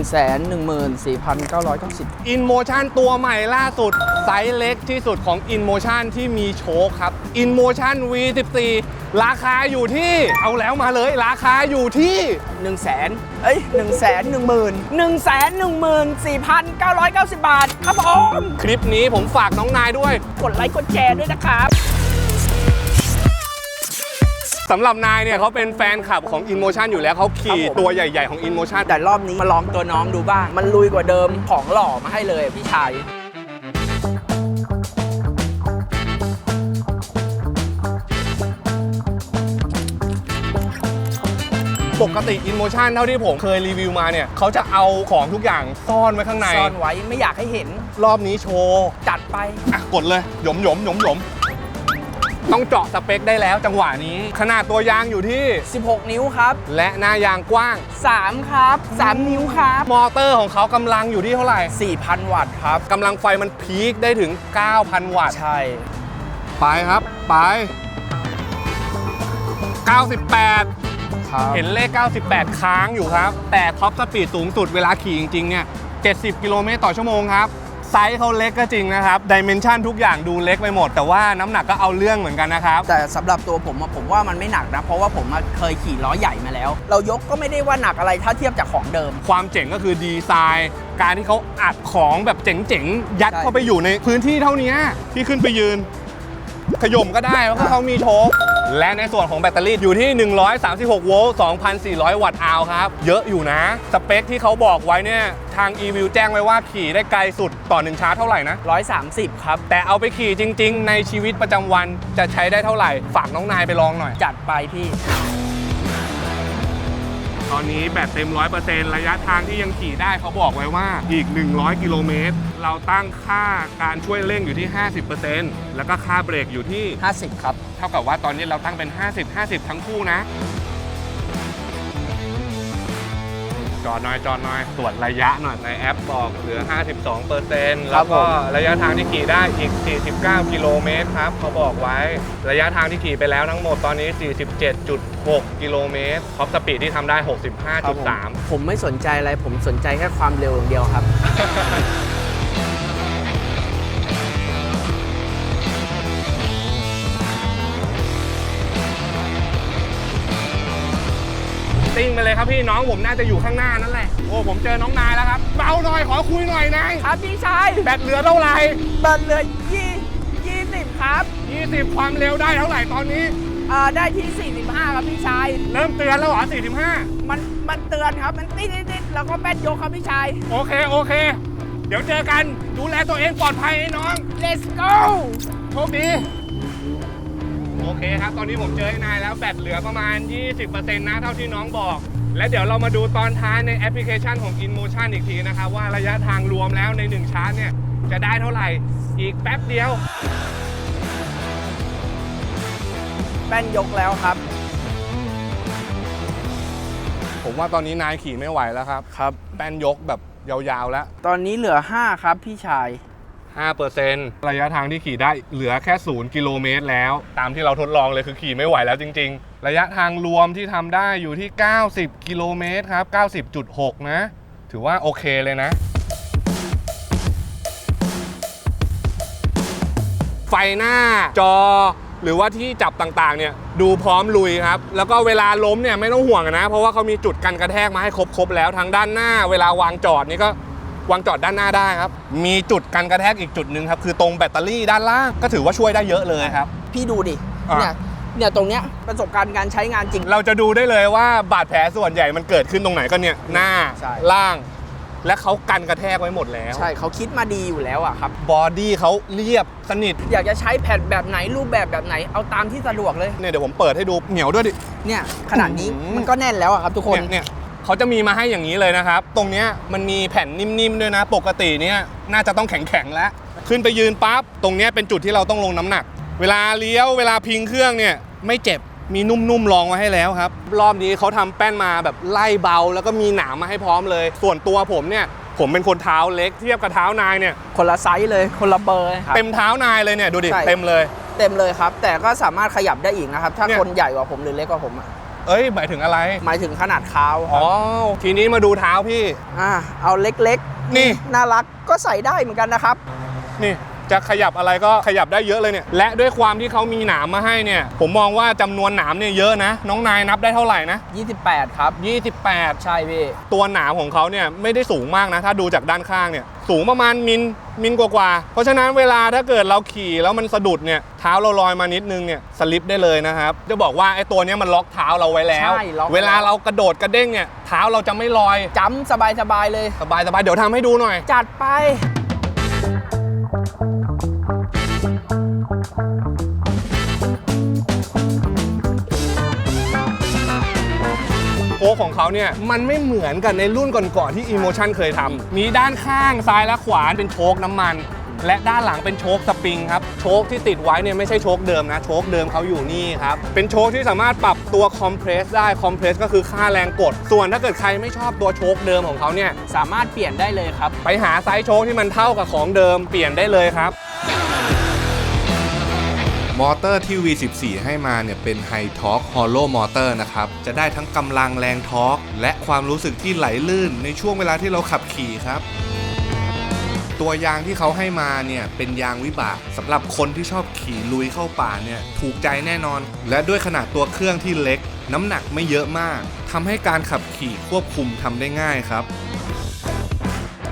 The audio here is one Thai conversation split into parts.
114,990 InMotion ตัวใหม่ล่าสุด ไซส์เล็กที่สุดของ InMotion ที่มีโชคครับ InMotion V14 ราคาอยู่ที่เอาแล้วมาเลย ราคาอยู่ที่ 1 0 0 0 0แสนเอ้ย1 1 0 0 0 0 1 1 4 990 บาท ครับผม คลิปนี้ผมฝากน้องนายด้วย กดไลค์กดแชร์ด้วยนะครับ สำหรับนายเนี่ยเขาเป็นแฟนคลับของ InMotion อยู่แล้วเขาขี่ครับผมตัวใหญ่ ๆของ InMotion แต่รอบนี้มาลองตัวน้องดูบ้าง มันลุยกว่าเดิมของหล่อมาให้เลยพี่ชายปกติ InMotion เท่าที่ผมเคยรีวิวมาเนี่ยเขาจะเอาของทุกอย่างซ่อนไว้ข้างใน ซ่อนไว้ไม่อยากให้เห็น รอบนี้โชว์จัดไปอะกดเลยหยมหยมหยมหยม ต้องเจาะสเปคได้แล้วจังหวะนี้ ขนาดตัวยางอยู่ที่ 16 นิ้วครับ และหน้ายางกว้าง 3 ครับ 3 นิ้วครับ มอเตอร์ของเขากำลังอยู่ที่เท่าไหร่ 4,000 วัตต์ครับกำลังไฟมันพีคได้ถึง 9,000 วัตต์ ใช่ ไปครับ ไป 98 ครับเห็นเลข 98 ค้างอยู่ครับ แต่ท็อปสปีดสูงสุดเวลาขี่จริงๆ เนี่ย 70 กิโลเมตรต่อชั่วโมงครับ ไซส์เขาเล็กก็จริงนะครับดิเมนชันทุกอย่างดูเล็กไปหมด แต่ว่าน้ำหนักก็เอาเรื่องเหมือนกันนะครับ แต่สำหรับตัวผมอะผมว่ามันไม่หนักนะ เพราะว่าผมอะเคยขี่ล้อใหญ่มาแล้ว เรายกก็ไม่ได้ว่าหนักอะไรถ้าเทียบจากของเดิม ความเจ๋งก็คือดีไซน์ การที่เขาอัดของแบบเจ๋งๆ ยัดใช่ เข้าไปอยู่ในพื้นที่เท่านี้ที่ขึ้นไปยืน ขย่มก็ได้เพราะเขามีโชค และในส่วนของแบตเตอรี่อยู่ที่ 136 โวลต์ 2,400 วัตต์อาวครับ เยอะอยู่นะ สเปคที่เขาบอกไว้เนี่ยทาง e-view แจ้งไว้ว่าขี่ได้ไกลสุดต่อ1ชาร์จเท่าไหร่นะ 130 ครับ แต่เอาไปขี่จริง ๆ ในชีวิตประจำวันจะใช้ได้เท่าไหร่ ฝากน้องนายไปลองหน่อย จัดไปพี่ ตอนนี้แบตเต็ม 100%ระยะทางที่ยังขี่ได้เขาบอกไว้ว่าอีก 100 กิโลเมตร เราตั้งค่าการช่วยเร่งอยู่ที่ 50%แล้วก็ค่าเบรกอยู่ที่ 50 ครับ เท่ากับว่าตอนนี้เราตั้งเป็น 50 50 ทั้งคู่นะ จอดหน่อยจอดหน่อยตรวจระยะหน่อยในแอปบอกเหลือ 52%แล้วก็ระยะทางที่ขี่ได้อีก 49 กิโลเมตรครับเขาบอกไว้ระยะทางที่ขี่ไปแล้วทั้งหมดตอนนี้ 47.6กิโลเมตรท็อปสปีดที่ทำได้ ครับผม65.3 ผมไม่สนใจอะไรผมสนใจแค่ความเร็วอย่างเดียวครับ ติ้งไปเลยครับพี่น้องผมน่าจะอยู่ข้างหน้านั่นแหละ โอ้ผมเจอน้องนายแล้วครับ เบาหน่อยขอคุยหน่อยนายครับพี่ชายแบตเหลือเท่าไหร่ เบิร์นเลยยี่ยี่สิบครับ 20 ความเร็วได้เท่าไหร่ตอนนี้ อ่าได้ที่ 45 ครับพี่ชาย เริ่มเตือนแล้วเหรอ45 มันมันเตือนครับ มันติดติดๆๆแล้วก็แป้นยกครับพี่ชาย โอเค โอเค เดี๋ยวเจอกัน ดูแลตัวเองปลอดภัยไอ้น้อง let's go โชคดี โอเคครับ ตอนนี้ผมเจอไอ้นายแล้วแบตเหลือประมาณ 20%นะ เท่าที่น้องบอก และเดี๋ยวเรามาดูตอนท้ายในแอปพลิเคชันของ InMotion อีกทีนะครับ ว่าระยะทางรวมแล้วใน 1 ชาร์จเนี่ย จะได้เท่าไหร่ อีกแป๊บเดียว แป้นยกแล้วครับ ผมว่าตอนนี้นายขี่ไม่ไหวแล้วครับ ครับ แป้นยกแบบยาวๆแล้ว ตอนนี้เหลือ 5 ครับพี่ชาย 5%ระยะทางที่ขี่ได้เหลือแค่ 0 กิโลเมตรแล้ว ตามที่เราทดลองเลยคือขี่ไม่ไหวแล้วจริง ๆ ระยะทางรวมที่ทำได้อยู่ที่ 90 กิโลเมตรครับ 90.6 นะ ถือว่าโอเคเลยนะ ไฟหน้าจอ หรือว่าที่จับต่างๆเนี่ยดูพร้อมลุยครับ แล้วก็เวลาล้มเนี่ยไม่ต้องห่วงนะ เพราะว่าเขามีจุดกันกระแทกมาให้ครบๆแล้วทางด้านหน้า เวลาวางจอดนี่ก็วางจอดด้านหน้าได้ครับ มีจุดกันกระแทกอีกจุดหนึ่งครับ คือตรงแบตเตอรี่ด้านล่างก็ถือว่าช่วยได้เยอะเลยครับ พี่ดูดิ อะ เนี่ย เนี่ยตรงเนี้ยประสบการณ์การใช้งานจริง เราจะดูได้เลยว่าบาดแผลส่วนใหญ่มันเกิดขึ้นตรงไหนก็เนี่ยหน้าใช่ ล่าง และเขากันกระแทกไว้หมดแล้วใช่เขาคิดมาดีอยู่แล้วอะครับ บอดี้เขาเรียบสนิทอยากจะใช้แผ่นแบบไหนรูปแบบแบบไหนเอาตามที่สะดวกเลยเนี่ยเดี๋ยวผมเปิดให้ดูเหนียวด้วยดิ เนี่ยขนาดนี้อืมมันก็แน่นแล้วอะครับทุกคนเนี่ยเนี่ยเขาจะมีมาให้อย่างนี้เลยนะครับ ตรงเนี้ยมันมีแผ่นนิ่มๆด้วยนะ ปกติเนี่ยน่าจะต้องแข็งๆแล้ว ขึ้นไปยืนปั๊บตรงเนี้ยเป็นจุดที่เราต้องลงน้ำหนัก เวลาเลี้ยวเวลาพิงเครื่องเนี่ยไม่เจ็บ มีนุ่มๆรองไว้ให้แล้วครับ รอบนี้เขาทำแป้นมาแบบไล่เบา แล้วก็มีหนามมาให้พร้อมเลย ส่วนตัวผมเนี่ยผมเป็นคนเท้าเล็กเทียบกับเท้านายเนี่ยคนละไซส์เลยคนละเบอร์ครับเต็มเท้านายเลยเนี่ยดูดิใช่เต็มเลย เต็มเลยครับ แต่ก็สามารถขยับได้อีกนะครับ ถ้าเนี่ยคนใหญ่กว่าผมหรือเล็กกว่าผมอะเเอ้ยหมายถึงอะไร หมายถึงขนาดเท้าคอ๋รัอบทีนี้มาดูเท้าพี่อ่าเอาเล็กนี่ๆน่ารักก็ใส่ได้เหมือนกันนะครับ นี่ จะขยับอะไรก็ขยับได้เยอะเลยเนี่ย และด้วยความที่เขามีหนามมาให้เนี่ย ผมมองว่าจำนวนหนามเนี่ยเยอะนะ น้องนายนับได้เท่าไหร่นะ 28 ครับ 28 ใช่พี่ ตัวหนามของเขาเนี่ยไม่ได้สูงมากนะ ถ้าดูจากด้านข้างเนี่ย สูงประมาณมิลมิลกว่าๆ เพราะฉะนั้นเวลาถ้าเกิดเราขี่แล้วมันสะดุดเนี่ยเท้าเราลอยมานิดนึงเนี่ยสลิปได้เลยนะครับ จะบอกว่าไอ้ตัวเนี้ยมันล็อกเท้าเราไว้แล้ว ใช่ล็อกไว้ เวลาเรากระโดดกระเด้งเนี่ยเท้าเราจะไม่ลอยจำสบายๆเลย สบายสบายๆเดี๋ยวทำให้ดูหน่อย จัดไป โค้งของเขาเนี่ยมันไม่เหมือนกันในรุ่นก่อนๆที่ Emotion เคยทำมีด้านข้างซ้ายและขวาเป็นโชคน้ำมัน และด้านหลังเป็นโชคสปริงครับโชคที่ติดไว้เนี่ยไม่ใช่โชคเดิมนะโชคเดิมเขาอยู่นี่ครับเป็นโชคที่สามารถปรับตัวคอมเพรสได้คอมเพรสก็คือค่าแรงกด ส่วนถ้าเกิดใครไม่ชอบตัวโชคเดิมของเขาเนี่ยสามารถเปลี่ยนได้เลยครับ ไปหาไซส์โชคที่มันเท่ากับของเดิมเปลี่ยนได้เลยครับมอเตอร์ที่ V14 ให้มาเนี่ยเป็น High Torque Hollow Motor นะครับ จะได้ทั้งกำลังแรงทอร์กและความรู้สึกที่ไหลลื่นในช่วงเวลาที่เราขับขี่ครับ ตัวยางที่เขาให้มาเนี่ยเป็นยางวิบากสำหรับคนที่ชอบขี่ลุยเข้าป่าเนี่ยถูกใจแน่นอน และด้วยขนาดตัวเครื่องที่เล็ก น้ำหนักไม่เยอะมากทำให้การขับขี่ควบคุมทำได้ง่ายครับ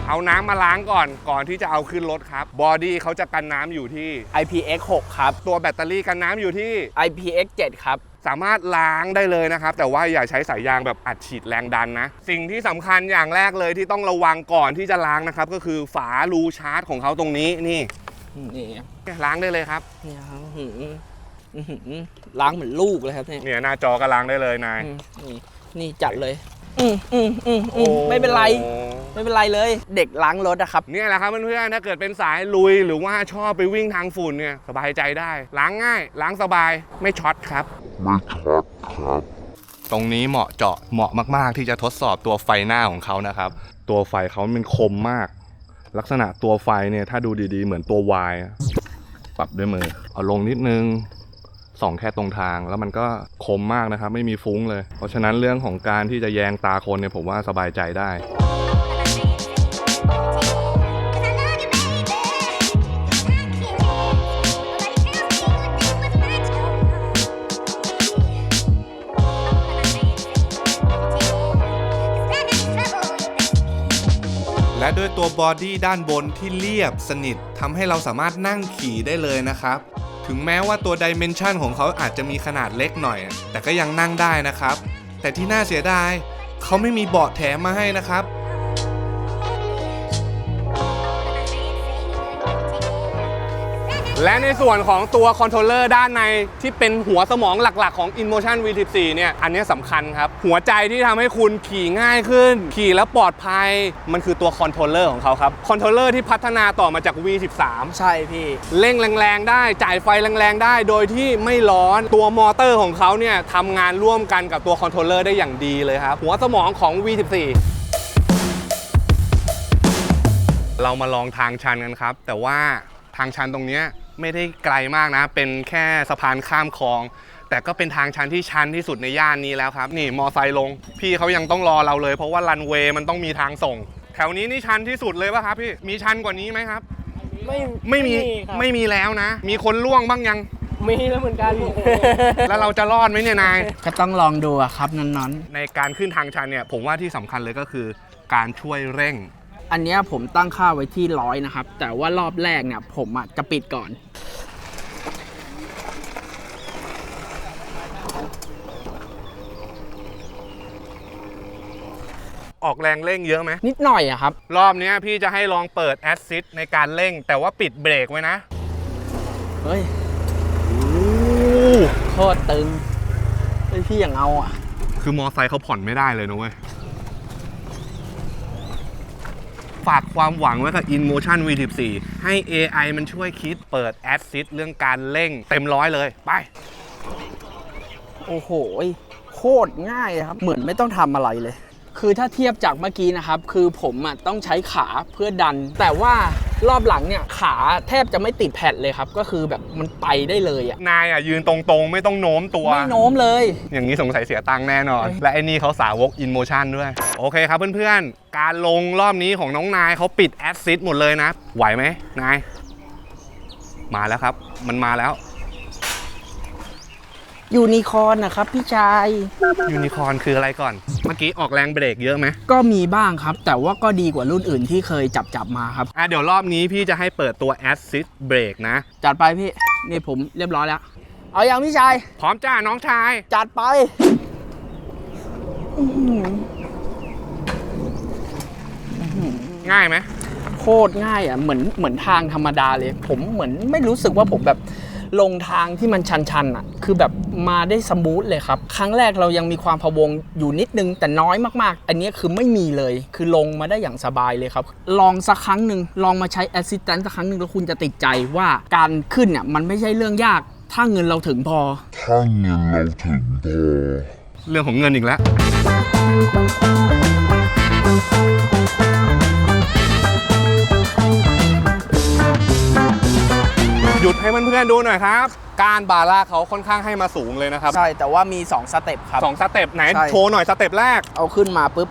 เอาน้ำมาล้างก่อนก่อนที่จะเอาขึ้นรถครับบอดี้เขาจะกันน้ำอยู่ที่ IPX 6 ครับ ตัวแบตเตอรี่กันน้ำอยู่ที่ IPX 7 ครับ สามารถล้างได้เลยนะครับ แต่ว่าอย่าใช้สายยางแบบอัดฉีดแรงดันนะ สิ่งที่สำคัญอย่างแรกเลยที่ต้องระวังก่อนที่จะล้างนะครับ ก็คือฝารูชาร์จของเขาตรงนี้นี่นี่ล้างได้เลยครับนี่ครับหืออื้อหือล้างเหมือนลูกเลยครับเนี่ยเนี่ยหน้าจอก็ล้างได้เลยนายอืมนี่นี่จัดเลย อืมอืมอืมอืมไม่เป็นไรโอ้ ไม่เป็นไรเลย เด็กล้างรถอะครับ เนี่ยแหละครับเพื่อนๆถ้าเกิดเป็นสายลุยหรือว่าชอบไปวิ่งทางฝุ่นเนี่ยสบายใจได้ ล้างง่าย ล้างสบายไม่ช็อตครับตรงนี้เหมาะเจาะเหมาะมากๆ ที่จะทดสอบตัวไฟหน้าของเขานะครับ ตัวไฟเขามันคมมาก ลักษณะตัวไฟเนี่ยถ้าดูดีๆ เหมือนตัววายอะปรับด้วยมือ เอาลงนิดนึงส่องแค่ตรงทางแล้วมันก็คมมากนะครับ ไม่มีฟุ้งเลย เพราะฉะนั้นเรื่องของการที่จะแยงตาคนเนี่ยผมว่าสบายใจได้ ตัวบอดี้ด้านบนที่เรียบสนิททำให้เราสามารถนั่งขี่ได้เลยนะครับ ถึงแม้ว่าตัวดิเมนชันของเขาอาจจะมีขนาดเล็กหน่อย แต่ก็ยังนั่งได้นะครับ แต่ที่น่าเสียดายเขาไม่มีเบาะแถมมาให้นะครับ และในส่วนของตัวคอนโทรลเลอร์ด้านในที่เป็นหัวสมองหลักๆของ InMotion V14 เนี่ย อันเนี้ยสำคัญครับ หัวใจที่ทำให้คุณขี่ง่ายขึ้น ขี่แล้วปลอดภัย มันคือตัวคอนโทรลเลอร์ของเขาครับ คอนโทรลเลอร์ที่พัฒนาต่อมาจาก V13 ใช่พี่ เร่งแรงๆได้ จ่ายไฟแรงๆได้ โดยที่ไม่ร้อน ตัวมอเตอร์ของเขาเนี่ยทำงานร่วมกันกับตัวคอนโทรลเลอร์ได้อย่างดีเลยครับ หัวสมองของ V14 เรามาลองทางชันกันครับ แต่ว่าทางชันตรงเนี้ย ไม่ได้ไกลมากนะ เป็นแค่สะพานข้ามคลอง แต่ก็เป็นทางชันที่ชันที่สุดในย่านนี้แล้วครับ นี่มอไซค์ลง พี่เขายังต้องรอเราเลย เพราะว่ารันเวย์มันต้องมีทางส่ง แถวนี้นี่ชันที่สุดเลยป่ะครับพี่ มีชันกว่านี้ไหมครับ ไม่ไม่มีครับไม่มีแล้วนะ มีคนล่วงบ้างยัง มีแล้วเหมือนกัน แล้วเราจะรอดไหมเนี่ยนาย ก็ต้องลองดูอะครับนอนในการขึ้นทางชันเนี่ยผมว่าที่สำคัญเลยก็คือการช่วยเร่งๆ อันเนี้ยผมตั้งค่าไว้ที่ร้อยนะครับ แต่ว่ารอบแรกเนี่ยผมอะจะปิดก่อน ออกแรงเร่งเยอะไหม นิดหน่อยอะครับ รอบเนี้ยพี่จะให้ลองเปิดแอ s ซิ t ในการเร่ง แต่ว่าปิดเบรกไว้นะ เฮ้ยโคตรตึงเฮ้ยพี่อย่างเอาอะคือมอไซค์เขาผ่อนไม่ได้เลยนะเว้ย ฝากความหวังไว้กับ InMotion V14 ให้ AI มันช่วยคิดเปิดแอดซิสเรื่องการเร่งเต็มร้อยเลย ไป โอ้โห โคตรง่ายครับ เหมือนไม่ต้องทำอะไรเลย คือถ้าเทียบจากเมื่อกี้นะครับ คือผมอะต้องใช้ขาเพื่อดัน แต่ว่า รอบหลังเนี่ยขาแทบจะไม่ติดแผ่นเลยครับ ก็คือแบบมันไปได้เลยอะนายอะยืนตรงๆ ไม่ต้องโน้มตัว ไม่โน้มเลย อย่างนี้สงสัยเสียตังค์แน่นอน และไอ้นี่เขาสาวก in motion ด้วย โอเคครับเพื่อนๆ การลงรอบนี้ของน้องนายเขาปิดแอดซิสหมดเลยนะ ไหวไหมนาย มาแล้วครับ มันมาแล้ว ยูนิคอร์นนะครับพี่ชาย ยูนิคอร์นคืออะไรก่อน เมื่อกี้ออกแรงเบรกเยอะไหมก็มีบ้างครับ แต่ว่าก็ดีกว่ารุ่นอื่นที่เคยจับจับๆมาครับ อะเดี๋ยวรอบนี้พี่จะให้เปิดตัว assist brake นะ จัดไปพี่ นี่ผมเรียบร้อยแล้ว เอาอย่างพี่ชาย พร้อมจ้าน้องชาย จัดไปอื้อหือง่ายไหม โคตรง่ายอะเหมือนเหมือนทางธรรมดาเลย ผมเหมือนไม่รู้สึกว่าผมแบบ ลงทางที่มันชันๆอะคือแบบมาได้สมูทเลยครับ ครั้งแรกเรายังมีความพะวงอยู่นิดนึง แต่น้อยมากๆ อันนี้คือไม่มีเลย คือลงมาได้อย่างสบายเลยครับ ลองสักครั้งหนึ่งลองมาใช้ assistant สักครั้งหนึ่งแล้วคุณจะติดใจว่าการขึ้นเนี่ยมันไม่ใช่เรื่องยาก ถ้าเงินเราถึงพอ ถ้าเงินเราถึงพอ เรื่องของเงินอีกแล้ว ยุดให้เพื่อนๆดูหน่อยครับ การบาร่าเขาค่อนข้างให้มาสูงเลยนะครับใช่แต่ว่ามี 2 สเต็ปครับ สองสเต็ปไหนใช่ โชว์หน่อยสเต็ปแรก เอาขึ้นมาปุ๊บ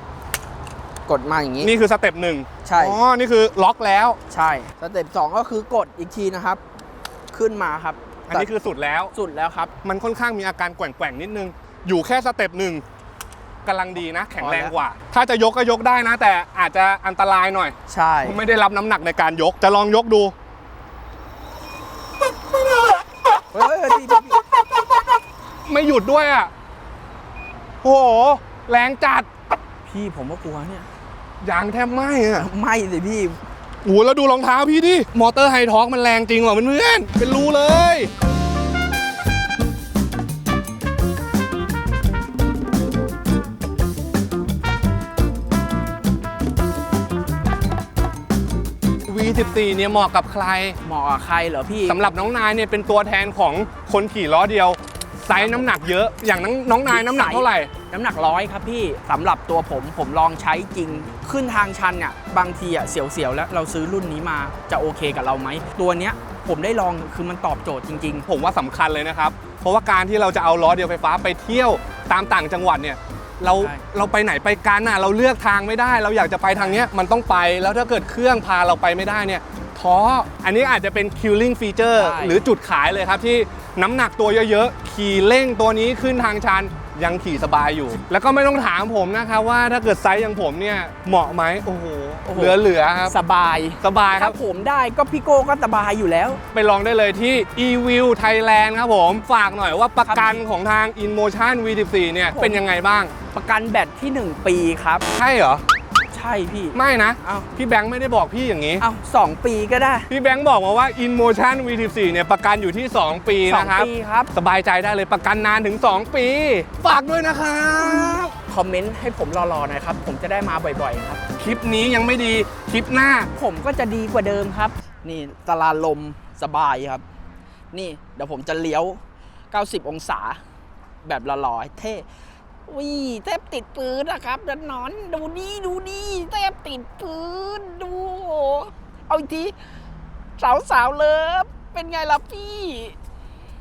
กดมาอย่างนี้ นี่คือสเต็ปหนึ่งใช่ อ๋อ นี่คือล็อกแล้ว ใช่สเต็ป2ก็คือกดอีกทีนะครับ ขึ้นมาครับอันนี้คือสุดแล้ว สุดแล้วครับ มันค่อนข้างมีอาการแกว่งๆนิดนึง อยู่แค่สเต็ปหนึ่งกำลังดีนะ แข็งแรงกว่า ถ้าจะยกก็ยกได้นะ แต่อาจจะอันตรายหน่อย ใช่ ไม่ได้รับน้ำหนักในการยก จะลองยกดู เฮ้ยพี่พี่พี่ ไม่หยุดด้วยอะโอ้โห แรงจัด พี่ผมก็กลัวเนี่ยยางแทบไหม้อะไม่สิพี่โอ้โหแล้วดูรองเท้าพี่ดิ มอเตอร์ไฮทอร์กมันแรงจริงว่ะเพื่อนๆเป็นรูเลย V14 เนี่ยเหมาะกับใคร เหมาะกับใครเหรอพี่สำหรับน้องนายเนี่ยเป็นตัวแทนของคนขี่ล้อเดียว ไซส์น้ำหนักเยอะ อย่างน้องน้องนายน้ำหนักเท่าไหร่ น้ำหนักร้อยครับพี่สำหรับตัวผมผมลองใช้จริง ขึ้นทางชันเนี่ยบางทีอะเสียวๆแล้วเราซื้อรุ่นนี้มาจะโอเคกับเราไหม ตัวเนี้ยผมได้ลองคือมันตอบโจทย์จริง ผมว่าสำคัญเลยนะครับ เพราะว่าการที่เราจะเอาล้อเดียวไฟฟ้าไปเที่ยวตามต่างจังหวัดเนี่ย เราใช่ เราไปไหนไปกันน่ะเราเลือกทางไม่ได้ เราอยากจะไปทางเนี้ยมันต้องไปแล้วถ้าเกิดเครื่องพาเราไปไม่ได้เนี่ยท้ออันนี้อาจจะเป็น killing feature ใช่ หรือจุดขายเลยครับที่ น้ำหนักตัวเยอะๆ ขี่เร่งตัวนี้ขึ้นทางชันยังขี่สบายอยู่ แล้วก็ไม่ต้องถามผมนะครับว่าถ้าเกิดไซส์อย่างผมเนี่ยเหมาะไหมโอ้โหโอ้โห เหลือๆครับๆสบายสบายคถ้ารับ ผมได้ก็พี่โก้ก็สบายอยู่แล้ว ไปลองได้เลยที่ e-view Thailand ครับผม ฝากหน่อยว่าประกันของทาง InMotion V14 เนี่ยผมเป็นยังไงบ้าง ประกันแบตที่ 1 ปีครับ ใช่เหรอ ใช่พี่ ไม่นะเอ้า พี่แบงค์ไม่ได้บอกพี่อย่างนี้ เอาสองปีก็ได้พี่แบงค์บอกมาว่า InMotion V14 เนี่ยประกันอยู่ที่ 2 ปีสองนะครับ ปีครับ สบายใจได้เลยประกันนานถึง 2 ปี ฝากด้วยนะครับ คอมเมนต์ให้ผมรอๆหน่อยครับ ผมจะได้มาบ่อยๆครับ คลิปนี้ยังไม่ดี คลิปหน้า ผมก็จะดีกว่าเดิมครับ นี่ตลาดลมสบายครับ นี่เดี๋ยวผมจะเลี้ยว 90 องศา แบบหล่อๆเท่ วิแทบติดปืนนะครับดันนอน ดูนี่ดูนี่แทบติดปืนดู เอาอีกทีสาวๆเลิฟเป็นไงล่ะพี่